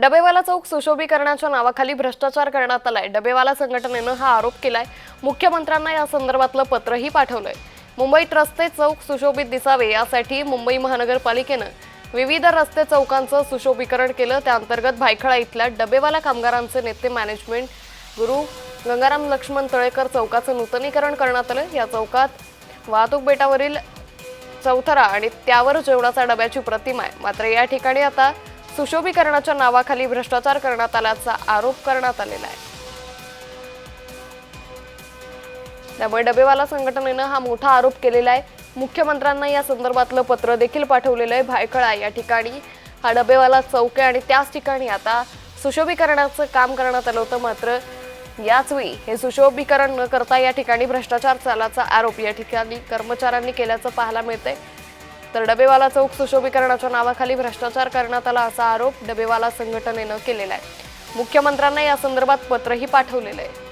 डबेवाला चौक सुशोभीकरणाच्या नावाखाली भ्रष्टाचार करण्यात आलाय. डबेवाला संघटनेनं हा आरोप केलाय. मुख्यमंत्र्यांना या संदर्भातलं पत्रही पाठवलंय. मुंबईत रस्ते चौक सुशोभित दिसावे यासाठी मुंबई महानगरपालिकेनं विविध रस्ते चौकांचं सुशोभीकरण केलं. त्या अंतर्गत भायखळा इथल्या डबेवाला कामगारांचे नेते मॅनेजमेंट गुरु गंगाराम लक्ष्मण तळेकर चौकाचं नूतनीकरण करण्यात आलं. या चौकात वाहतूक बेटावरील चौथरा आणि त्यावर जेवणाचा डब्याची प्रतिमा आहे. मात्र या ठिकाणी आता सुशोभीकरणाच्या नावाखाली भ्रष्टाचार करण्यात आल्याचा आरोप करण्यात आलेला आहे. त्यामुळे डबेवाला संघटनेनं हा मोठा आरोप केलेला आहे. मुख्यमंत्र्यांना या संदर्भातलं पत्र देखील पाठवलेलं आहे. भायखळा या ठिकाणी हा डबेवाला चौक आहे आणि त्याच ठिकाणी आता सुशोभीकरणाचं काम करण्यात आलं होतं. मात्र याच वेळी हे सुशोभीकरण न करता या ठिकाणी भ्रष्टाचार चालाचा आरोप या ठिकाणी कर्मचाऱ्यांनी केल्याचं पाहायला मिळतंय. तर डबेवाला चौक सुशोभीकरणाच्या नावाखाली भ्रष्टाचार करण्यात आला असा आरोप डबेवाला संघटनेनं केलेला आहे. मुख्यमंत्र्यांना या संदर्भात पत्रही पाठवलेलं आहे.